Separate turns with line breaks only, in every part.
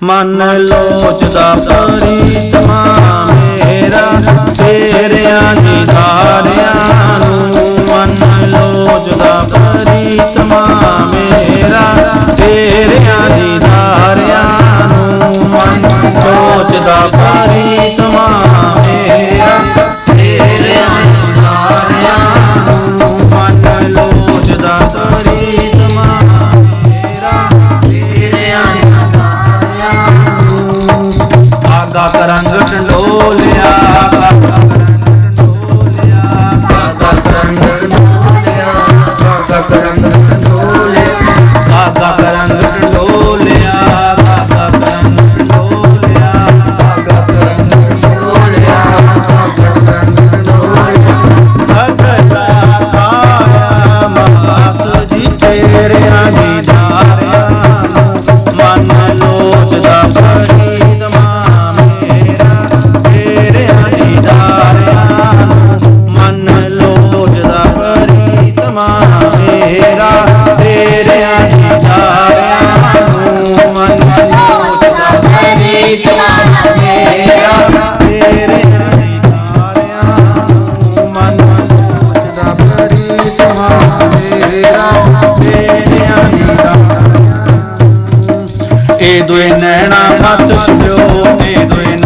ਮਨ ਲੋਚਦਾ ਪ੍ਰੀਤਮਾ ਮੇਰਾ ਤੇਰਿਆਂ ਦੀ ਧਾਰਿਆਂ का करंग দুই নেনা মাত দুই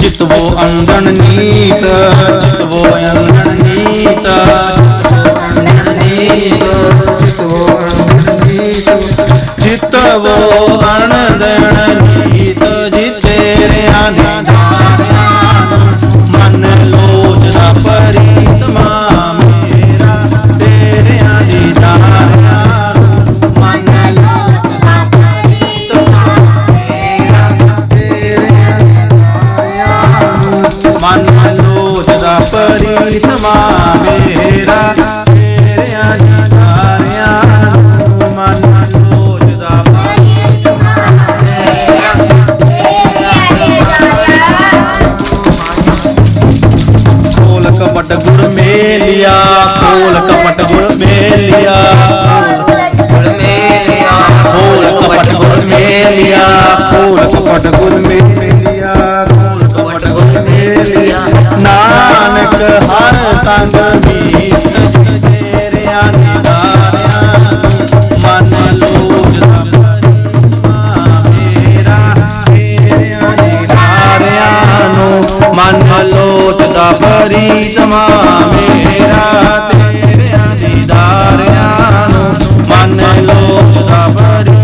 जितवो अंगन नीत जितवो अंगन नीत
जितवो अंगन
नीत जितवो अनदन नीत जिते आनंद परिणितमा मेरा मेरे आजारिया मन सोचदा खोल कपट गुड़ मेलिया खोल कपट गुड़ मेलिया
खोल
कपट गुड़ मेलिया खोल कपट गुड़ मेलिया खोल कपट
गुड़ मेलिया
ना ਸੰਗ ਹਰ ਸੰਗ ਮੀਤ, ਤੇਰਿਆ ਨਿਵਾਸ। ਮਨ ਲੋਚ ਮੇਰਾ, ਤੇਰਿਆ ਨਿਵਾਰਿਆ ਨੂੰ ਮਨ ਲੋਚ ਦਾ ਫਰੀਦਮਾ ਮੇਰਾ, ਤੇਰਿਆ ਦੀਦਾਰਿਆ ਨੂੰ ਮਨ ਲੋਚ ਦਾ ਫਰੀਦਮਾ